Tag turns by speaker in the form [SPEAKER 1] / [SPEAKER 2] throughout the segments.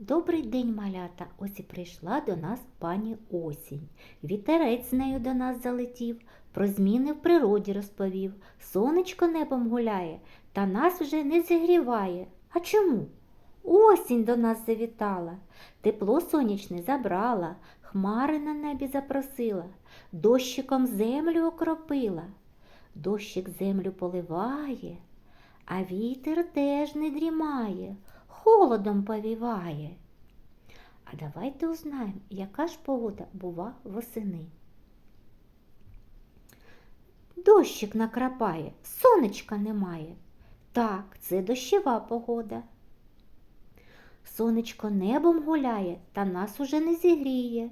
[SPEAKER 1] Добрий день, малята. Ось і прийшла до нас пані осінь. Вітерець нею до нас залетів, про зміни в природі розповів. Сонечко небом гуляє, та нас вже не зігріває. А чому? Осінь до нас завітала, тепло сонячне забрала, хмари на небі запросила, дощиком землю окропила. Дощик землю поливає, а вітер теж не дрімає, холодом повіває. А давайте узнаємо, яка ж погода бува восени. Дощик накрапає, сонечка немає. Так, це дощова погода. Сонечко небом гуляє, та нас уже не зігріє.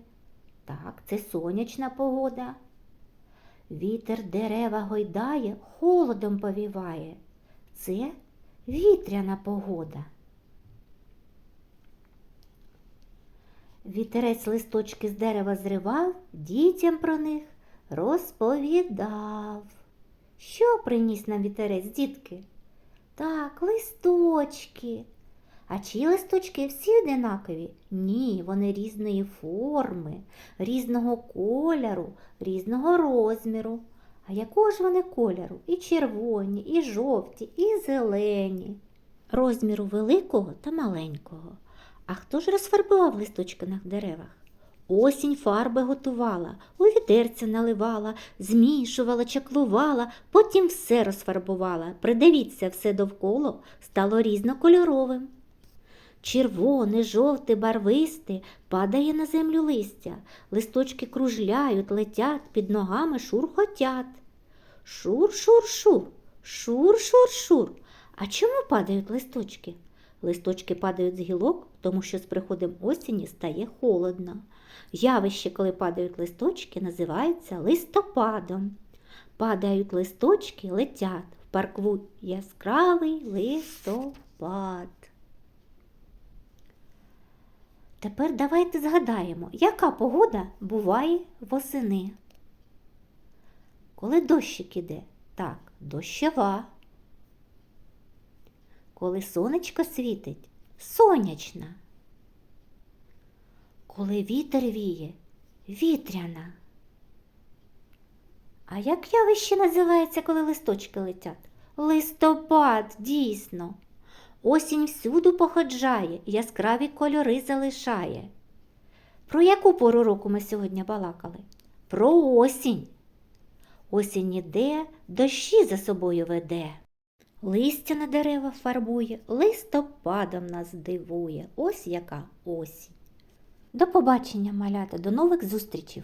[SPEAKER 1] Так, це сонячна погода. Вітер дерева гойдає, холодом повіває. Це вітряна погода. Вітерець листочки з дерева зривав, дітям про них розповідав. Що приніс нам вітерець, дітки? Так, листочки. А чиї листочки всі одинакові? Ні, вони різної форми, різного кольору, різного розміру. А якого ж вони кольору? І червоні, і жовті, і зелені. Розміру великого та маленького. А хто ж розфарбував листочки на деревах? Осінь фарби готувала, у відерця наливала, змішувала, чаклувала, потім все розфарбувала. Придивіться, все довкола стало різнокольоровим. Червоне, жовте, барвисте падає на землю листя, листочки кружляють, летять, під ногами шурхотять. Шур-шур-шур, шур-шур-шур. А чому падають листочки? Листочки падають з гілок, тому що з приходом осені стає холодно. Явище, коли падають листочки, називається листопадом. Падають листочки, летять в паркву яскравий листопад. Тепер давайте згадаємо, яка погода буває восени. Коли дощик іде? Так, дощова. Коли сонечко світить, сонячна. Коли вітер віє, вітряна. А як явище називається, коли листочки летять? Листопад, дійсно. Осінь всюду походжає, яскраві кольори залишає. Про яку пору року ми сьогодні балакали? Про осінь. Осінь іде, дощі за собою веде. Листя на дерева фарбує, листопадом нас дивує. Ось яка осінь. До побачення, малята, до нових зустрічей!